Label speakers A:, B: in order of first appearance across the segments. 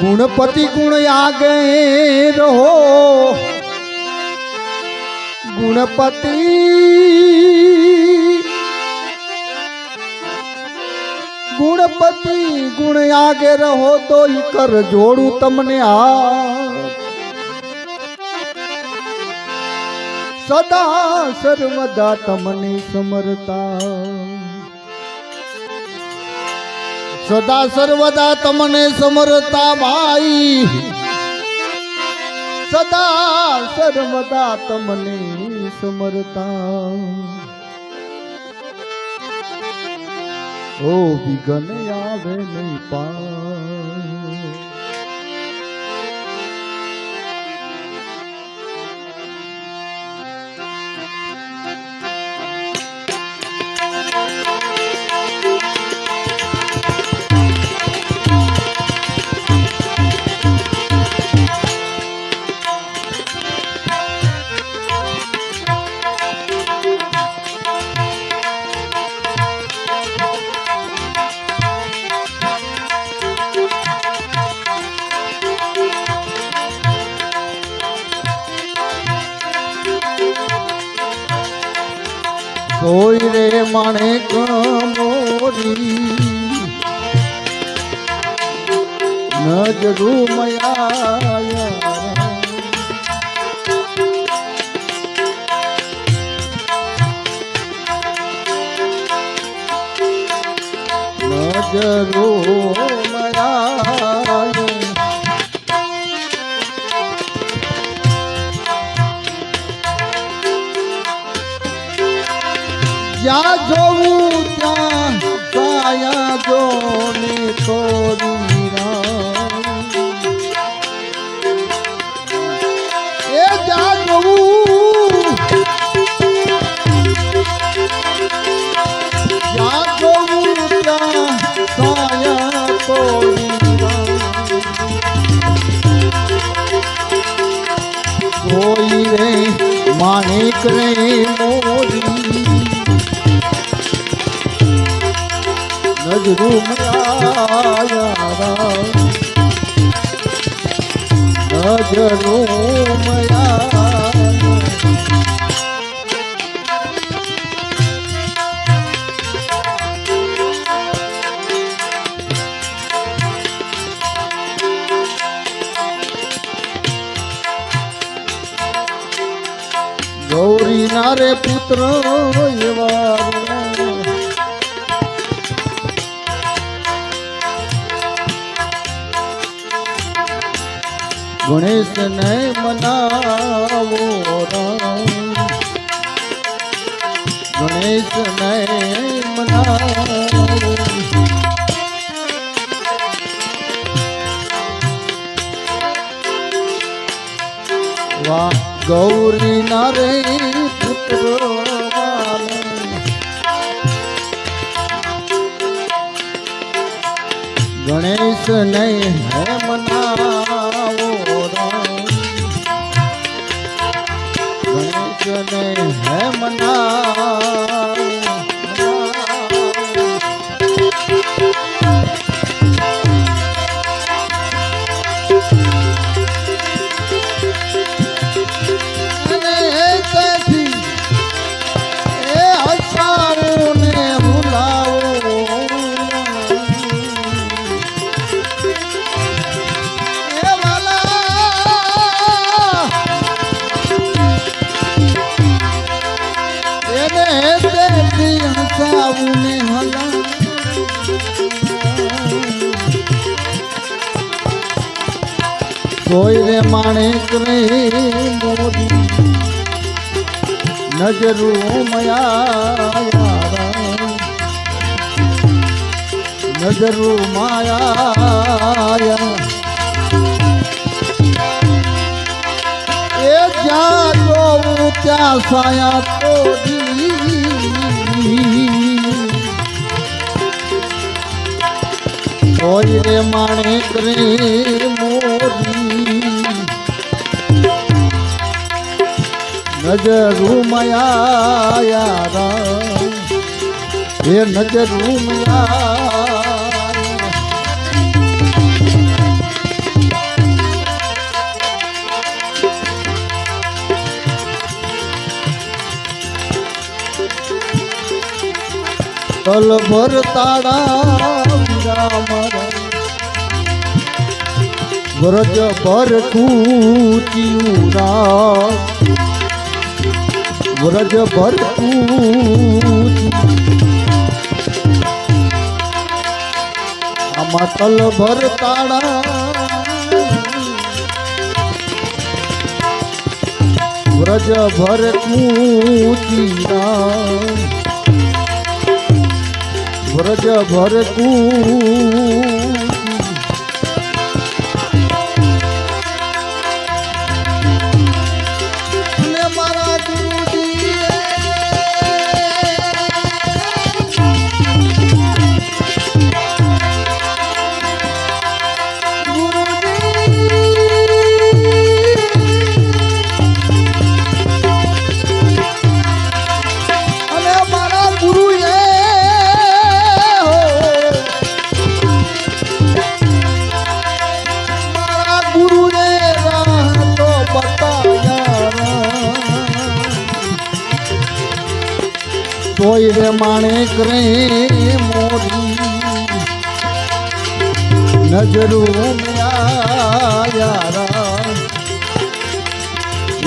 A: ગુણપતિ ગુણ આગે રહો. ગુણપતિ ગુણપતિ ગુણ આગે રહો તો ઈ કર જોડું તમને આ. સદા સર્વદા તમને સમરતા. સદા સર્વદા તમને સમરતા ભાઈ સદા સર્વદા તમને સમરતા. ઓ વિઘન આવે નહીં પા રે કમોરી મોરી. નજરુ મયા નજરો જ્યાં જોવું ત્યાં સાયા જોને તોરી. એ જ્યાં જોવું જ્યાં જોવું ત્યાં સાયા તોરી રે મોરી નજરું મયા નજરું મયા પુત્ર એવા ગણેશ ને મનાવો રામ. ગણેશ ને મનાવો. વાહ ગૌરી ના રે ગણેશ નહીં હે કોઈ રે માણેક રે મોદી. નજરું મયા નજરું માયા એ જ્યાં જોવું ત્યાં સાયા તો કોઈ રે માણેક રે મોદી. નજરૂમયા યારા હે નજરૂમયા કલ ભર તાળા વ્રજ ભર કૂચ્યું રામ વ્રજ ભર કૂચી આમાં તલ ભર તાળા. વ્રજ ભર કૂચિયા વ્રજ ભર કૂચી રે માણેક રે મોરી નજરું આયા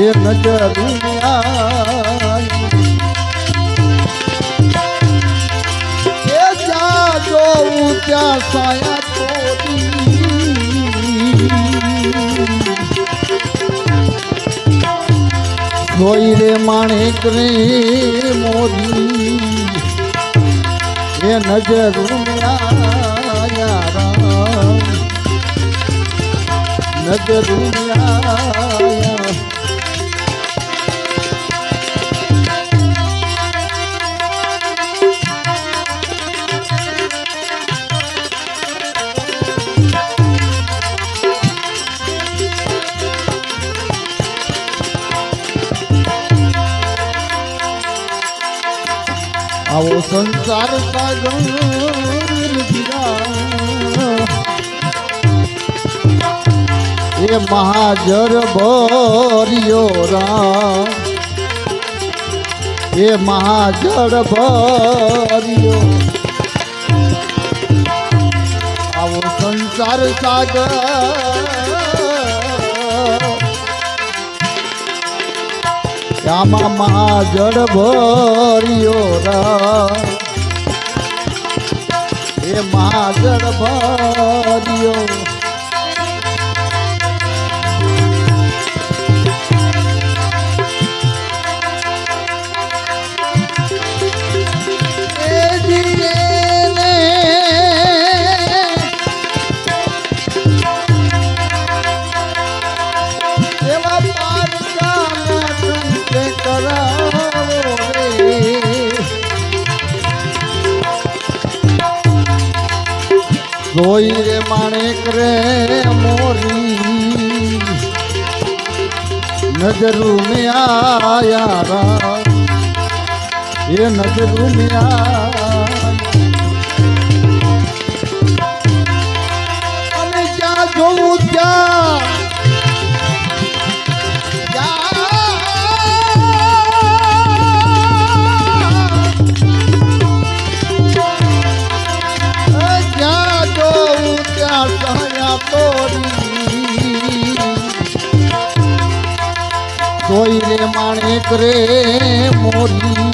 A: એ નજરું જોઉં ત્યાં સાયા જોઈ રે માણેક રે મોરી એ નજરું નજરું આવો સંસાર સાગર ગિરા એ મહાજર ભર્યો રામ. એ મહાજર ભર્યો. આવો સંસાર સાગર આમાં મહાજળ ભર્યો રા એ મહાજળ ભર્યો જોઈ રે માણેક રે મોરી. નજરું મે આયા એ નજરું મે કોઈ રે માણેક રે મોરી.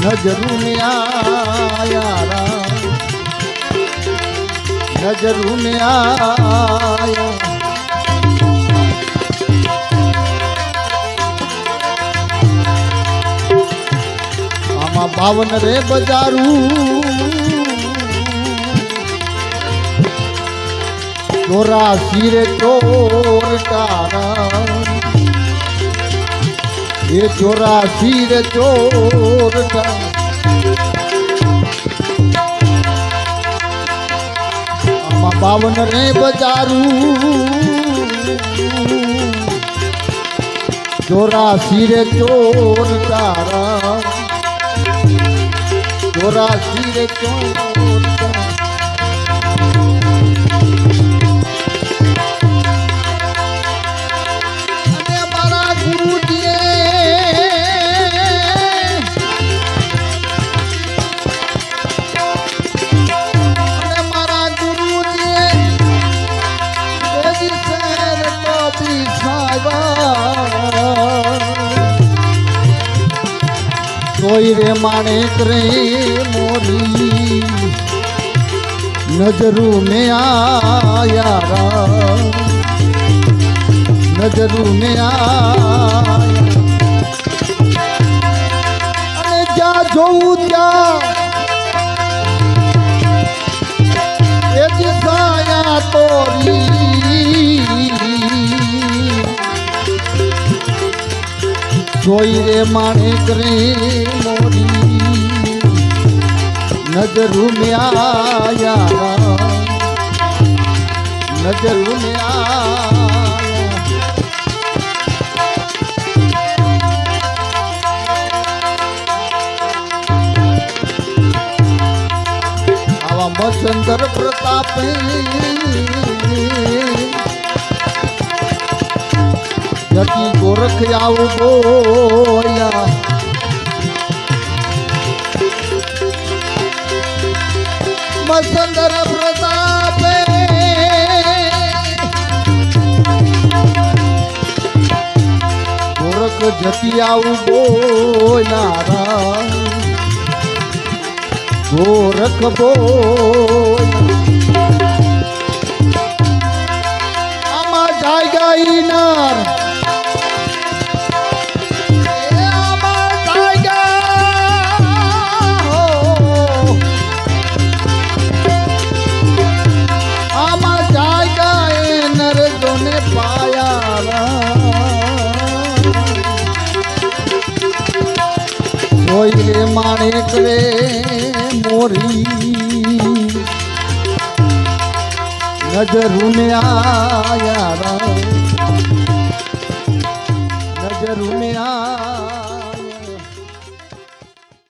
A: નજરું ને આયા રા નજરું આયા આમાં બાવન રે બજારું. ચોરાસી રે ચોર તારા એ ચોર તારા આમાં બાવન રે બજારું. ચોરાસી રે ચોર તારા ચોરાસી રે ચોર જોઈ રે માણેક રે મોરી. નજરું મે આયા નજરું મે આયા. અને ત્યાં એ સાયા તોરી. જોઈ રે માણેક રે મોરી. નજરું મે નજરું મે આયા. આવા મચંદર પ્રતાપે જતી ગોરખ આવું બોલ્યા. મસંદર પ્રતાપે ગોરખ જતી આવું બોલ્યા. ગોરખ બોલ જાય માણેક રે મોરી. નજરું ને આયા રા આ